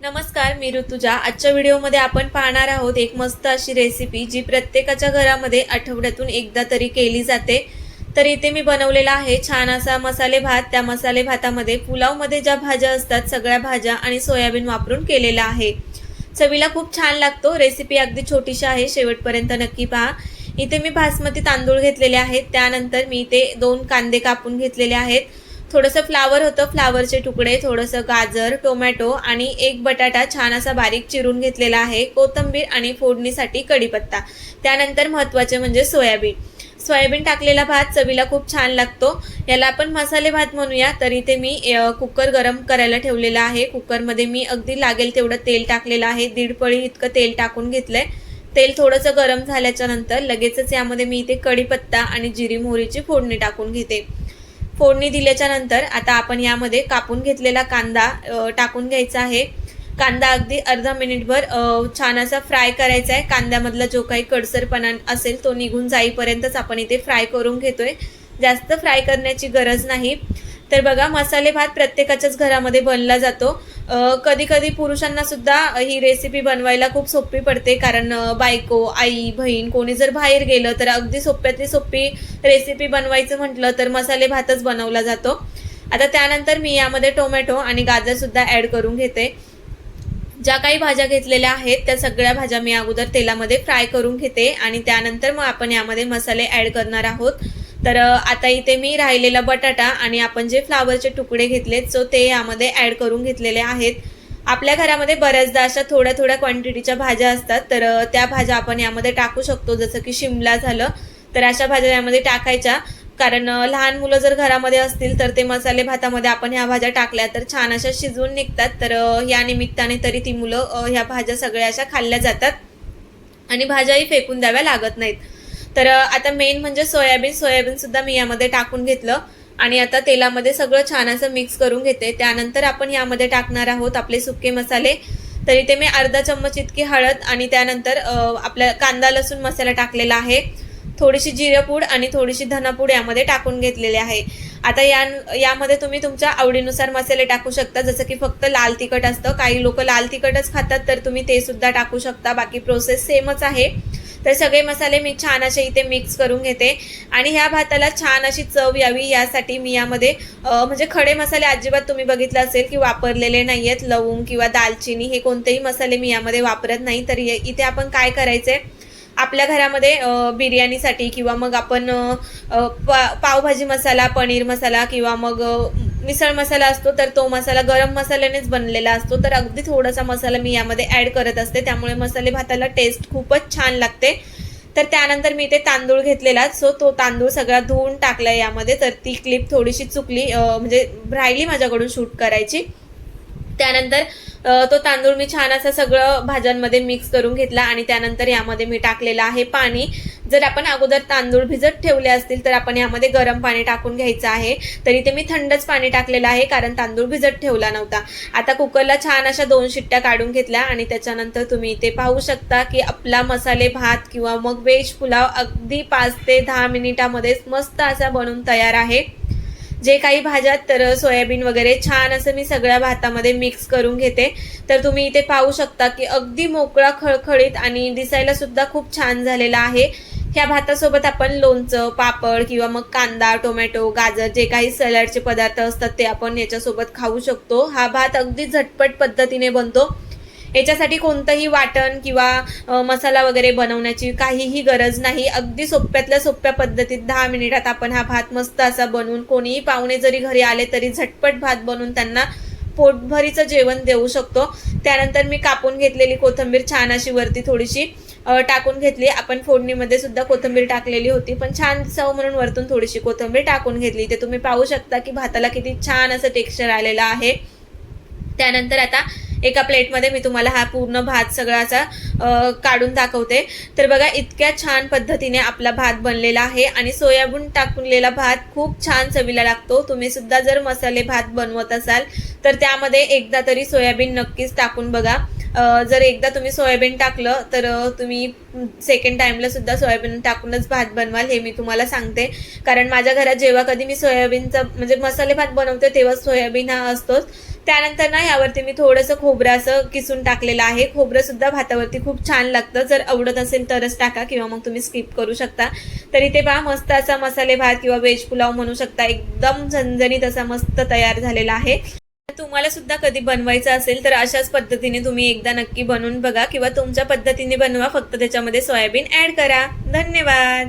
नमस्कार मी ऋतुजा. आजच्या व्हिडिओमध्ये आपण पाहणार आहोत एक मस्त अशी रेसिपी जी प्रत्येकाच्या घरामध्ये आठवड्यातून एकदा तरी केली जाते. तर इथे मी बनवलेला आहे छान असा मसाले भात. त्या मसाले भातामध्ये पुलावमध्ये ज्या भाज्या असतात सगळ्या भाज्या आणि सोयाबीन वापरून केलेला आहे. चवीला खूप छान लागतो. रेसिपी अगदी छोटीशी आहे शेवटपर्यंत नक्की पहा. इथे मी बासमती तांदूळ घेतलेले आहेत. त्यानंतर मी इथे दोन कांदे कापून घेतलेले आहेत. थोडंसं फ्लावर होतं फ्लावरचे तुकडे थोडंसं गाजर टोमॅटो आणि एक बटाटा छान असा बारीक चिरून घेतलेला आहे कोथिंबीर आणि फोडणीसाठी कढीपत्ता. त्यानंतर महत्त्वाचे म्हणजे सोयाबीन. सोयाबीन टाकलेला भात चवीला खूप छान लागतो. याला आपण मसाले भात म्हणूया तर इथे मी कुकर गरम करायला ठेवलेला आहे. कुकरमध्ये मी अगदी लागेल तेवढं तेल टाकलेलं आहे. दीड पळी इतकं तेल टाकून घेतलंय. तेल थोडंसं गरम झाल्याच्यानंतर लगेचच यामध्ये मी इथे कढीपत्ता आणि जिरी मोहरीची फोडणी टाकून घेते. फोडणी दिल्याच्या नंतर आता आपण यामध्ये कापून घेतलेला कांदा टाकून घ्यायचा आहे. कांदा अगदी अर्धा मिनिटभर छान असा फ्राय करायचा आहे. कांद्यामधला जो काही कडसरपणा असेल तो निघून जाईपर्यंतच आपण इथे फ्राय करून घेतोय. जास्त फ्राय करण्याची गरज नाही. तर बघा मसाले भात प्रत्येकाच्याच घरामध्ये बनला जातो. कधी कधी पुरुषांना सुद्धा ही रेसिपी बनवायला खूप सोपी पडते. कारण बायको आई बहीण कोणी जर बाहेर गेलं तर अगदी सोप्यातली सोपी रेसिपी बनवायचं म्हटलं तर मसाले भातच बनवला जातो. आता त्यानंतर मी यामध्ये टोमॅटो आणि गाजर सुद्धा ऍड करून घेते. ज्या काही भाज्या घेतलेल्या आहेत त्या सगळ्या भाज्या मी अगोदर तेलामध्ये फ्राय करून घेते आणि त्यानंतर मग आपण यामध्ये मसाले ऍड करणार आहोत. तर आता इथे मी राहिलेला बटाटा आणि आपण जे फ्लावरचे तुकडे घेतलेत सो ते यामध्ये ॲड करून घेतलेले आहेत. आपल्या घरामध्ये बऱ्याचदा अशा थोड्या थोड्या क्वांटिटीच्या भाज्या असतात तर त्या भाज्या आपण यामध्ये टाकू शकतो जसं की शिमला झालं तर अशा भाज्या यामध्ये टाकायच्या. कारण लहान मुलं जर घरामध्ये असतील तर ते मसाले भातामध्ये आपण ह्या भाज्या टाकल्या तर छान अशा शिजवून निघतात. तर या निमित्ताने तरी ती मुलं ह्या भाज्या सगळ्या अशा खाल्ल्या जातात आणि भाज्याही फेकून द्याव्या लागत नाहीत. तर आता मेन म्हणजे सोयाबीन सोयाबीन सुद्धा मी यामध्ये टाकून घेतलं. आणि आता तेलामध्ये सगळं छान असं मिक्स करून घेते. त्यानंतर आपण यामध्ये टाकणार आहोत आपले सुके मसाले. तर इथे मी अर्धा चम्मच इतकी हळद आणि त्यानंतर आपला कांदा लसूण मसाला टाकलेला आहे. थोडीशी जिरेपूड आणि थोडीशी धनापूड यामध्ये टाकून घेतलेली आहे. आता या यामध्ये तुम्ही तुमच्या आवडीनुसार मसाले टाकू शकता. जसं की फक्त लाल तिखट असतं. काही लोक लाल तिखटच खातात तर तुम्ही ते सुद्धा टाकू शकता. बाकी प्रोसेस सेमच आहे. तर सगळे मसाले मी छान असे इथे मिक्स करून घेते. आणि ह्या भाताला छान अशी चव यावी यासाठी मी यामध्ये म्हणजे खडे मसाले अजिबात तुम्ही बघितलं असेल की वापरलेले नाही आहेत लवंग किंवा दालचिनी हे कोणतेही मसाले मी यामध्ये वापरत नाही. तर इथे आपण काय करायचंय? आपल्या घरामध्ये बिर्याणीसाठी किंवा मग आपण पा पावभाजी मसाला पनीर मसाला किंवा मग मिसळ मसाला असतो तर तो मसाला गरम मसाल्यानेच बनलेला असतो. तर अगदी थोडासा मसाला मी यामध्ये ॲड करत असते. त्यामुळे मसाले भाताला टेस्ट खूपच छान लागते. तर त्यानंतर मी ते तांदूळ घेतलेला. सो तो तांदूळ सगळा धुवून टाकला यामध्ये. तर ती क्लिप थोडीशी चुकली म्हणजे राहिली माझ्याकडून शूट करायची. त्यानंतर तो तांदूळ मी छान असं सगळं भाज्यांमध्ये मिक्स करून घेतला आणि त्यानंतर यामध्ये मी टाकलेलं आहे पाणी. जर आपण अगोदर तांदूळ भिजत ठेवले असतील तर आपण यामध्ये गरम पाणी टाकून घ्यायचं आहे. तरी ते मी थंडच पाणी टाकलेलं आहे कारण तांदूळ भिजत ठेवला नव्हता. आता कुकरला छान अशा दोन शिट्ट्या काढून घेतल्या आणि त्याच्यानंतर तुम्ही इथे पाहू शकता की आपला मसाले भात किंवा मग वेज पुलाव अगदी पाच ते दहा मिनिटामध्येच मस्त असा बनून तयार आहे. जे काही भाज्यात तर सोयाबीन वगैरे छान असं मी सगळ्या भातामध्ये मिक्स करून घेते. तर तुम्ही इथे पाहू शकता की अगदी मोकळा खळखळीत आणि दिसायला सुद्धा खूप छान झालेला आहे. ह्या भातासोबत आपण लोणचं पापड किंवा मग कांदा टोमॅटो गाजर जे काही सॅलडचे पदार्थ असतात ते आपण याच्यासोबत खाऊ शकतो. हा भात अगदी झटपट पद्धतीने बनतो. याच्यासाठी कोणतंही वाटण किंवा मसाला वगैरे बनवण्याची काहीही गरज नाही. अगदी सोप्यातल्या सोप्या पद्धतीत दहा मिनिटात आपण हा भात मस्त असा बनवून कोणीही पाहुणे जरी घरी आले तरी झटपट भात बनवून त्यांना पोटभरीचं जेवण देऊ शकतो. त्यानंतर मी कापून घेतलेली कोथिंबीर छान अशी वरती थोडीशी टाकून घेतली. आपण फोडणीमध्ये सुद्धा कोथिंबीर टाकलेली होती पण छान चव म्हणून वरतून थोडीशी कोथिंबीर टाकून घेतली. ते तुम्ही पाहू शकता की भाताला किती छान असं टेक्स्चर आलेलं आहे. त्यानंतर आता एका प्लेटमध्ये मी तुम्हाला हा पूर्ण भात सगळा असा काढून दाखवते. तर बघा इतक्या छान पद्धतीने आपला भात बनलेला आहे आणि सोयाबीन टाकूनलेला भात खूप छान चवीला लागतो. तुम्ही सुद्धा जर मसाले भात बनवत असाल तर त्यामध्ये एकदा तरी सोयाबीन नक्कीच टाकून बघा. जर एकदा तुम्ही सोयाबीन टाकलं तर तुम्ही सेकंड टाइमला सुद्धा सोयाबीन टाकूनच भात बनवाल हे मी तुम्हाला सांगते. कारण माझ्या घरात जेव्हा कधी मी सोयाबीनचा म्हणजे मसाले भात बनवते तेव्हा सोयाबीन हा असतोच. त्यानंतर ना यावरती मी थोडंसं खोबरं असं किसून टाकलेलं आहे. खोबरं सुद्धा भातावरती खूप छान लागतं. जर आवडत असेल तरच टाका किंवा मग तुम्ही स्किप करू शकता. तरी ते पहा मस्त असा मसाले भात किंवा व्हेज पुलाव म्हणू शकता. एकदम झणझणीत असा मस्त तयार झालेला आहे. तुम्हाला सुद्धा कधी बनवायचं असेल तर अशाच पद्धतीने तुम्ही एकदा नक्की बनवून बघा किंवा तुमच्या पद्धतीने बनवा. फक्त त्याच्यामध्ये सोयाबीन ऍड करा. धन्यवाद!